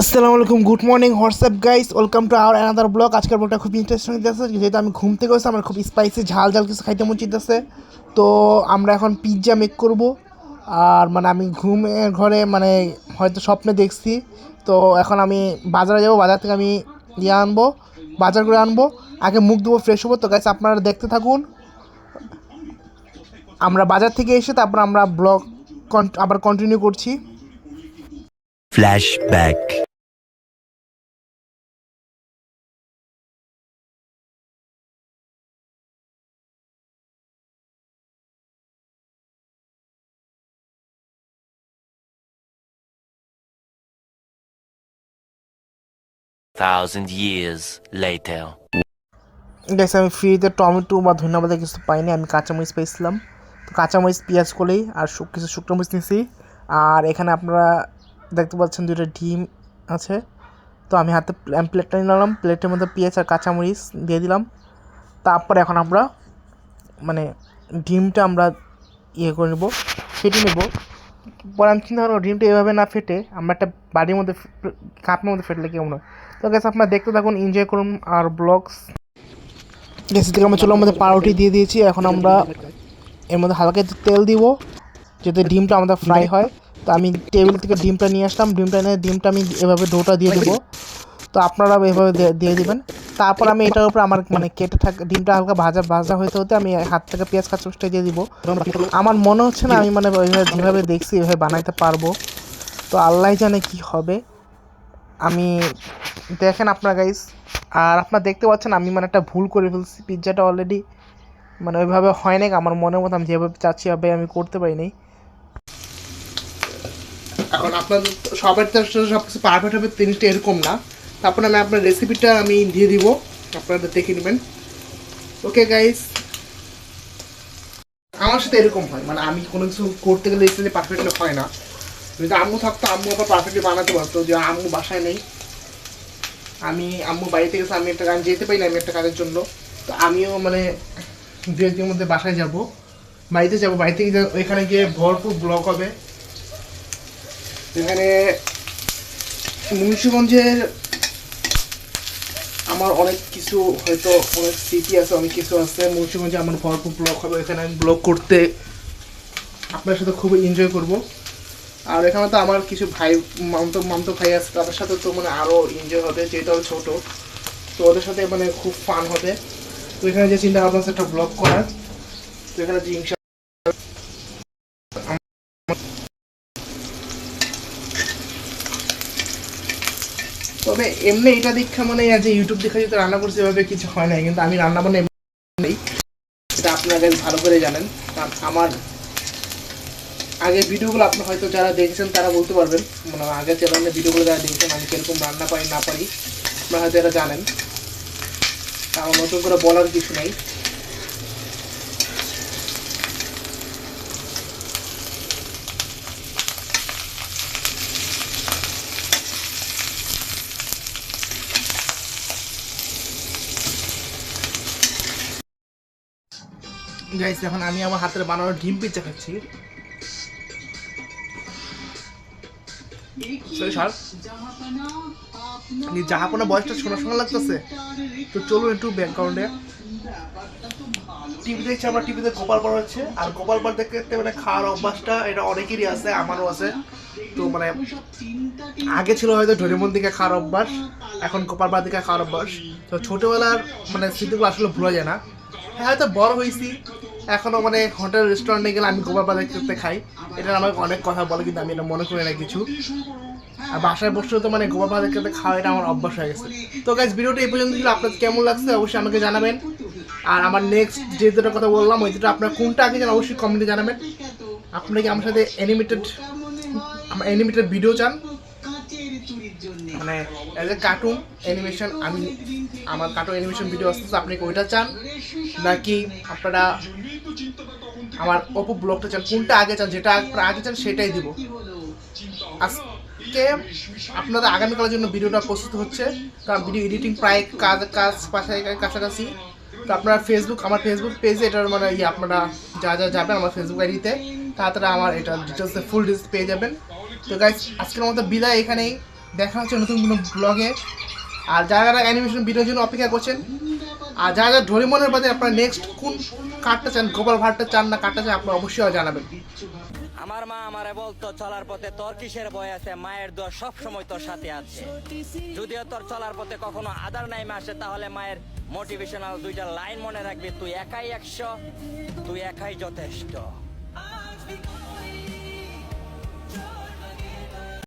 আসসালামু আলাইকুম good morning what's up guys welcome to our another blog আজকের ব্লগটা খুব ইন্টারেস্টিং দিতেছে যেহেতু আমি ঘুম থেকে হচ্ছে আমার খুব স্পাইসি ঝাল ঝাল কিছু খাইতে মন চিতেছে তো আমরা এখন পিৎজা মেক করব। আর মানে আমি ঘুমের ঘরে মানে হয়তো স্বপ্নে দেখছি। তো এখন আমি বাজারে যাব, বাজার থেকে আমি ইয়ে আনব, বাজার করে আনব। আগে মুখ দেবো ফ্রেশ হব। তো গাইস আপনারা দেখতে থাকুন। আমরা বাজার থেকে এসে তারপর আমরা ব্লগ আবার কন্টিনিউ করছি। Flashback. Thousand years later. গেছে আমি ফ্রিতে টমেটো বা ধন্যবাদ কিছু পাইনি আমি কাঁচামরিচ পেয়েছিলাম তো কাঁচামরিচ পেঁয়াজ করেই আর কিছু শুকনো মরিচ নিয়েছি আর এখানে আপনারা দেখতে পাচ্ছেন দুটো ডিম আছে। তো আমি হাতে প্লেটটা নিয়ে নিলাম, প্লেটের মধ্যে পেঁয়াজ আর কাঁচামরিচ দিয়ে দিলাম। তারপরে এখন আমরা মানে ডিমটা আমরা ইয়ে করে নেব, ফেটে নেব। পরে আমি চিন্তা করব ডিমটা এভাবে না ফেটে আমরা একটা বাড়ির মধ্যে কাপের মধ্যে ফেটলে কেমন হয়? তো গেছে আপনারা দেখতে থাকুন এনজয় করুন আর ব্লগস গ্যাস থেকে আমরা চুলোর মধ্যে পাউরুটি দিয়ে দিয়েছি, এখন আমরা এর মধ্যে হালকা তেল দিব, যাতে ডিমটা আমাদের ফ্রাই হয়। তো আমি টেবিল থেকে ডিমটা নিয়ে আসলাম। ডিমটা নিয়ে ডিমটা আমি এভাবে ডোটা দিয়ে দেবো। তো আপনারা এভাবে দিয়ে- দিবেন। তারপর আমি এটার উপর আমার মানে কেটে থাক, ডিমটা হালকা ভাজা ভাজা হতে হতে আমি হাত থেকে পেঁয়াজ কাঁচুসটা দিয়ে দিব। আমার মনে হচ্ছে না আমি মানে যেভাবে দেখছি, এভাবে বানাইতে পারব। তো আল্লাহ জানে কি হবে। আমি দেখেন আপনার গাইস আর আপনারা দেখতে পাচ্ছেন আমি মানে একটা ভুল করে ফেলছি। পিৎজাটা অলরেডি মানে ওইভাবে হয় নাই, আমার মনের মতো আমি যেভাবে চাচ্ছি এভাবে আমি করতে পারি পারিনি এখন আপনাদের সবার সব কিছু পারফেক্ট হবে, জিনিসটা এরকম না। তারপর আমি আপনার রেসিপিটা আমি দিয়ে দিব। আপনারা দেখে নেবেন। ওকে গাইস আমার সাথে এরকম হয়। মানে আমি কোনো কিছু করতে গেলে স্টেজে পারফেক্টলি হয় না। যদি আম্মু থাকতো, আম্মু আবার পারফেক্টলি বানাতে পারতো যে আম্মু বাসায় নেই। আমি, আম্মু বাড়িতে গেছে, আমি একটা আমি যেতে পারি না আমি একটা কাজের জন্য। তো আমিও মানে দু একদিনের মধ্যে বাসায় যাব। বাড়িতে যাব। বাড়ি থেকে যা- ওইখানে গিয়ে ভরপুর ব্লক হবে। এখানে মুন্সিগঞ্জের আমার অনেক কিছু হয়তো অনেক স্মৃতি আছে, অনেক কিছু আছে। মুন্সিগঞ্জে আমার ভরপুর ব্লক হবে, এখানে আমি ব্লগ করতে আপনার সাথে খুবই এনজয় করব। আর এখানে তো আমার কিছু ভাই, মামতো মামতো ভাই আছে, তাদের সাথে তো মানে আরও এনজয় হবে, যেহেতু ছোটো। তো ওদের সাথে মানে খুব ফান হবে। তো এখানে যে চিন্তা ভাবনা আছে, একটা ব্লগ করার। তো এখানে যে তবে এমনি এটা দীক্ষা মানে যে ইউটিউব দেখা যেতে রান্না করছি এভাবে কিছু হয় না কিন্তু আমি রান্না বান্না নেই সেটা আপনারা ভালো করে জানেন। কারণ আমার আগের ভিডিওগুলো আপনি হয়তো যারা দেখেছেন তারা বলতে পারবেন। মানে আগে আগের চ্যানেলের ভিডিওগুলো যারা দেখেছেন, আমি কীরকম রান্না পারি, না পারি, আপনারা হয়তো এটা জানেন তা আমার নতুন করে বলার কিছু নেই। গাইস এখন আমি আমার হাতের বানানো ডিম পিৎজা খাচ্ছি। জাহাপনা বয়সটা শোনা শোনা লাগতেছে, তো চলুন একটু ব্যাকগ্রাউন্ডে টিভি দেখছি, আমরা টিভিতে গোপাল বার হচ্ছে, আর গোপাল বার দেখতে মানে খাওয়ার অভ্যাসটা এটা অনেকেরই আছে, আমারও আছে। তো মানে আগে ছিল হয়তো ডোরেমন দিকে খাওয়ার অভ্যাস, এখন গোপাল বার দিকে খাওয়ার অভ্যাস। তো ছোটোবেলার মানে স্মৃতিগুলো আসলে ভুলা যায় না। হ্যাঁ হয়তো বড় হয়েছি। এখনও মানে হোটেল রেস্টুরেন্টে গেলে আমি বার দেখতে দেখতে খাই। এটা আমাকে অনেক কথা বলে, কিন্তু আমি এটা মনে করি না কিছু। আর বাসায় বসে তো মানে গোপাল ভাতের খেতে খাওয়া এটা আমার অভ্যাস হয়ে গেছে। তো গাইজ ভিডিওটা এই পর্যন্ত ছিল। আপনাদের কেমন লাগছে অবশ্যই আমাকে জানাবেন। আর আমার নেক্সট যে দুটো কথা বললাম, ওই দুটো আপনার কোনটা আগে চান অবশ্যই কমেন্টে জানাবেন। আপনারা কি আমার সাথে অ্যানিমেটেড অ্যানিমেটেড ভিডিও চান? মানে অ্যাজ এ কার্টুন অ্যানিমেশন আমি, আমার কার্টুন অ্যানিমেশন ভিডিও আসতেছে আপনি ওইটা চান? নাকি আপনারা আমার অপু ব্লগটা চান? কোনটা আগে চান? যেটা আপনারা আগে চান, সেটাই দিব। আজকে আপনাদের আগামীকালের জন্য ভিডিওটা প্রস্তুত হচ্ছে, কারণ ভিডিও এডিটিং প্রায় কাজ কাজ কাছাকাছি। তো আপনারা ফেসবুক আমার ফেসবুক পেজে এটার মানে ইয়ে আপনারা যা যা যাবেন আমার ফেসবুক আইডিতে, তাড়াতাড়ি আমার এটা ডিটেলসে ফুল ডিটেলস পেয়ে যাবেন। তো গাইজ আজকের মতো বিদায় এখানেই। দেখা হচ্ছে নতুন কোনো ব্লগে আর যারা যারা অ্যানিমেশন ভিডিওর জন্য অপেক্ষা করছেন, আর যারা যারা ডোরেমনের বাদে আপনারা নেক্সট কোন কার্ডটা চান, গোপাল ভাটটা চান না কার্ডটা চান, আপনারা অবশ্যই জানাবেন। আমার মা আমারে বলতো, চলার পথে তোর কিসের ভয় আছে? মায়ের দোয়া সব সময় তোর সাথে আছে। যদিও তোর চলার পথে কখনো আদার নাইমে আসে, তাহলে মায়ের মোটিভেশনাল দুইটা লাইন মনে রাখবি। তুই একাই একশো, তুই একাই যথেষ্ট।